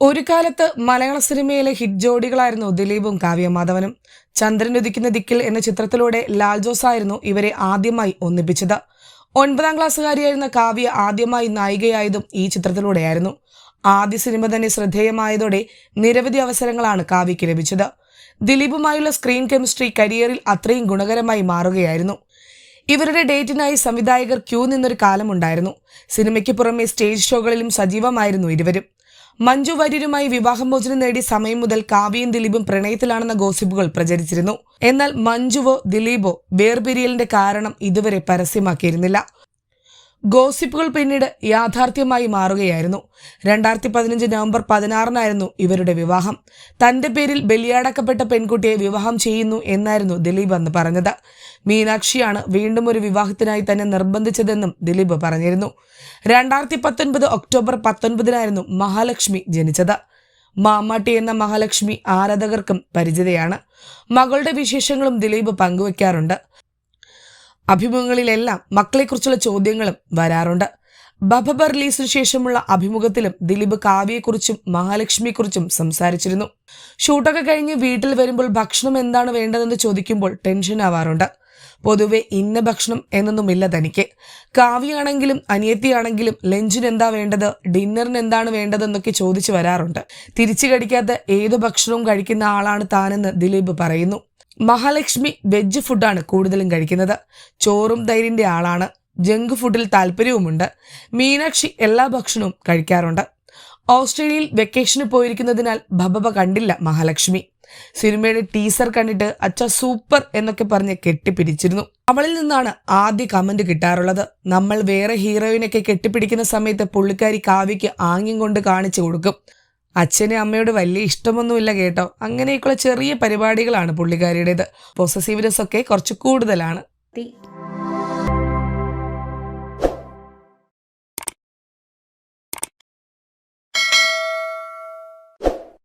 ഒരു കാലത്ത് മലയാള സിനിമയിലെ ഹിറ്റ് ജോഡികളായിരുന്നു ദിലീപും കാവ്യമാധവനും ചന്ദ്രൻ ഉദിക്കുന്ന ദിക്കിൽ എന്ന ചിത്രത്തിലൂടെ ലാൽ ജോസ് ആയിരുന്നു ഇവരെ ആദ്യമായി ഒന്നിപ്പിച്ചത്. ഒൻപതാം ക്ലാസ്സുകാരിയായിരുന്ന കാവ്യ ആദ്യമായി നായികയായതും ഈ ചിത്രത്തിലൂടെയായിരുന്നു. ആദ്യ സിനിമ തന്നെ ശ്രദ്ധേയമായതോടെ നിരവധി അവസരങ്ങളാണ് കാവ്യയ്ക്ക് ലഭിച്ചത്. ദിലീപുമായുള്ള സ്ക്രീൻ കെമിസ്ട്രി കരിയറിൽ അത്രയും ഗുണകരമായി മാറുകയായിരുന്നു. ഇവരുടെ ഡേറ്റിനായി സംവിധായകർ ക്യൂ നിന്നൊരു കാലമുണ്ടായിരുന്നു. സിനിമയ്ക്ക് പുറമെ സ്റ്റേജ് ഷോകളിലും സജീവമായിരുന്നു ഇരുവരും. മഞ്ജു വാര്യരുമായി വിവാഹമോചനം നേടി സമയം മുതൽ കാവ്യയും ദിലീപും പ്രണയത്തിലാണെന്ന ഗോസിപ്പുകൾ പ്രചരിച്ചിരുന്നു. എന്നാൽ മഞ്ജുവോ ദിലീപോ വേർപിരിയലിന്റെ കാരണം ഇതുവരെ പരസ്യമാക്കിയിരുന്നില്ല. ഗോസിപ്പുകൾ പിന്നീട് യാഥാർത്ഥ്യമായി മാറുകയായിരുന്നു. രണ്ടായിരത്തി പതിനഞ്ച് നവംബർ പതിനാറിനായിരുന്നു ഇവരുടെ വിവാഹം. തന്റെ പേരിൽ ബലിയാടക്കപ്പെട്ട പെൺകുട്ടിയെ വിവാഹം ചെയ്യുന്നു എന്നായിരുന്നു ദിലീപ് അന്ന് പറഞ്ഞത്. മീനാക്ഷിയാണ് വീണ്ടും ഒരു വിവാഹത്തിനായി തന്നെ നിർബന്ധിച്ചതെന്നും ദിലീപ് പറഞ്ഞിരുന്നു. രണ്ടായിരത്തി പത്തൊൻപത് ഒക്ടോബർ പത്തൊൻപതിനായിരുന്നു മഹാലക്ഷ്മി ജനിച്ചത്. മാമാട്ടി എന്ന മഹാലക്ഷ്മി ആരാധകർക്കും പരിചിതയാണ്. മകളുടെ വിശേഷങ്ങളും ദിലീപ് പങ്കുവയ്ക്കാറുണ്ട് അഭിമുഖങ്ങളിലെല്ലാം മക്കളെക്കുറിച്ചുള്ള ചോദ്യങ്ങളും വരാറുണ്ട്. ബബ റിലീസിന് ശേഷമുള്ള അഭിമുഖത്തിലും ദിലീപ് കാവ്യയെക്കുറിച്ചും മഹാലക്ഷ്മിയെക്കുറിച്ചും സംസാരിച്ചിരുന്നു. ഷൂട്ടൊക്കെ കഴിഞ്ഞ് വീട്ടിൽ വരുമ്പോൾ ഭക്ഷണം എന്താണ് വേണ്ടതെന്ന് ചോദിക്കുമ്പോൾ ടെൻഷൻ ആവാറുണ്ട് പൊതുവെ ഇന്ന ഭക്ഷണം എന്നൊന്നുമില്ല തനിക്ക്. കാവ്യാണെങ്കിലും അനിയത്തിയാണെങ്കിലും ലഞ്ചിന് എന്താ വേണ്ടത്? ഡിന്നറിന് എന്താണ് വേണ്ടതെന്നൊക്കെ ചോദിച്ചു വരാറുണ്ട്. തിരിച്ചു കടിക്കാത്ത ഏത് ഭക്ഷണവും കഴിക്കുന്ന ആളാണ് താനെന്ന് ദിലീപ് പറയുന്നു. മഹാലക്ഷ്മി വെജ് ഫുഡാണ് കൂടുതലും കഴിക്കുന്നത്. ചോറും തൈരിന്റെ ആളാണ്. ജങ്ക് ഫുഡിൽ താല്പര്യവുമുണ്ട്. മീനാക്ഷി എല്ലാ ഭക്ഷണവും കഴിക്കാറുണ്ട്. ഓസ്ട്രേലിയയിൽ വെക്കേഷന് പോയിരിക്കുന്നതിനാൽ ഭബബ കണ്ടില്ല മഹാലക്ഷ്മി. സിനിമയുടെ ടീസർ കണ്ടിട്ട് അച്ഛ സൂപ്പർ എന്നൊക്കെ പറഞ്ഞ് കെട്ടിപ്പിടിച്ചിരുന്നു. അവളിൽ നിന്നാണ് ആദ്യ കമന്റ് കിട്ടാറുള്ളത്. നമ്മൾ വേറെ ഹീറോയിനൊക്കെ കെട്ടിപ്പിടിക്കുന്ന സമയത്ത് പുള്ളിക്കാരി കാവ്യയ്ക്ക് ആംഗ്യം കൊണ്ട് കാണിച്ചു കൊടുക്കും. അച്ഛനെ അമ്മയോട് വലിയ ഇഷ്ടമൊന്നുമില്ല കേട്ടോ. അങ്ങനെയൊക്കെയുള്ള ചെറിയ പരിപാടികളാണ് പുള്ളിക്കാരിയുടേത്. പൊസസീവ്നെസ് ഒക്കെ കുറച്ച് കൂടുതലാണ്.